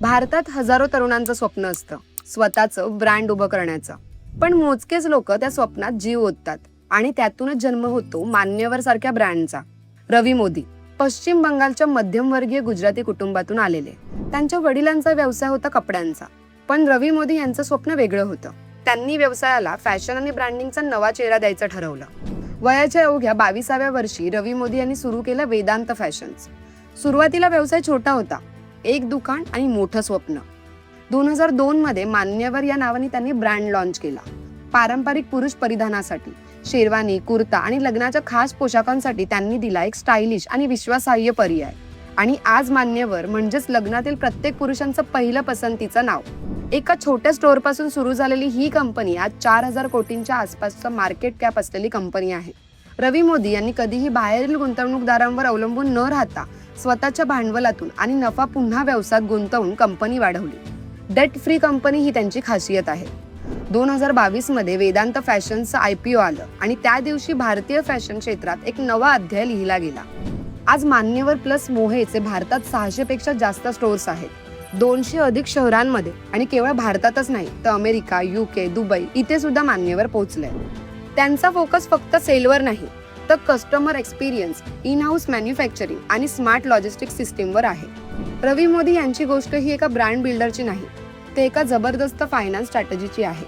भारतात हजारो तरुणांचं स्वप्न असतं. स्वतःचं ब्रँड उभं करण्याचं. पण मोजकेच लोक त्या स्वप्नात जीव ओततात आणि त्यातूनच जन्म होतो मान्यवर सारख्या ब्रँडचा. रवी मोदी पश्चिम बंगालच्या मध्यमवर्गीय गुजराती कुटुंबातून आलेले. त्यांच्या वडिलांचा व्यवसाय होता कपड्यांचा. पण रवी मोदी यांचं स्वप्न वेगळं होतं. त्यांनी व्यवसायाला फॅशन आणि ब्रँडिंगचा नवा चेहरा द्यायचं ठरवलं. वयाच्या अवघ्या बावीसाव्या वर्षी रवी मोदी यांनी सुरू केलं वेदांत फॅशन्स. सुरुवातीला व्यवसाय छोटा होता. एक दुकान आणि मोठं स्वप्न. दोन हजार दोन मध्ये मान्यवर या नावाने त्यांनी ब्रँड लॉन्च केला. पारंपरिक पुरुष परिधानासाठी. शेरवानी कुर्ता आणि लग्नाच्या खास पोशाखांसाठी त्यांनी दिला एक स्टायलिश आणि विश्वासहाय्य पर्याय. आणि आज मान्यवर म्हणजेच लग्नातील प्रत्येक पुरुषांचं पहिलं पसंतीचं नाव. एका छोट्या स्टोअरपासून सुरू झालेली ही कंपनी आज चार हजार कोटींच्या आसपासचं मार्केट कॅप असलेली कंपनी आहे. रवी मोदी यांनी कधीही बाहेरील गुंतवणूकदारांवर अवलंबून न राहता स्वतःच्या भांडवलातून आणि नफा पुन्हा व्यवसायात गुंतवून कंपनी वाढवली. डेट फ्री कंपनी ही त्यांची खासियत आहे. दोन हजार बावीसमध्ये वेदांत फॅशनचं आय पी ओ आलं आणि त्या दिवशी भारतीय फॅशन क्षेत्रात एक नवा अध्याय लिहिला गेला. आज मान्यवर प्लस मोहेचे भारतात सहाशेपेक्षा जास्त स्टोअर्स आहेत. दोनशे अधिक शहरांमध्ये आणि केवळ भारतातच नाही तर अमेरिका युके दुबई इथे सुद्धा मान्यवर पोहोचले त्यांचा फोकस फक्त सेलवर नाही तर customer experience in house manufacturing आणि स्मार्ट लॉजिस्टिक सिस्टीमवर आहे. रवी मोदी यांची गोष्ट ही एका ब्रँड बिल्डरची नाही ते एका जबरदस्त फायनान्स स्ट्रॅटजीची आहे.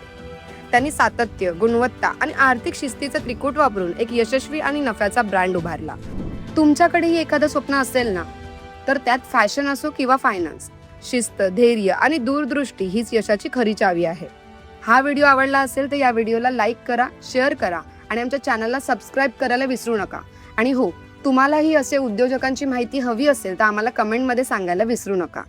त्यांनी सातत्य गुणवत्ता आणि आर्थिक शिस्तीचं त्रिकूट वापरून एक यशस्वी आणि नफ्याचा ब्रँड उभारला. तुमच्याकडेही एखादं स्वप्न असेल ना तर त्यात फॅशन असो किंवा फायनान्स शिस्त धैर्य आणि दूरदृष्टी हीच यशाची खरी चावी आहे. हा व्हिडिओ आवडला असेल तर या व्हिडिओला लाईक करा शेअर करा आणि आमच्या चॅनलला सबस्क्राईब करायला विसरू नका. आणि हो तुम्हालाही असे उद्योजकांची माहिती हवी असेल तर आम्हाला कमेंटमध्ये सांगायला विसरू नका.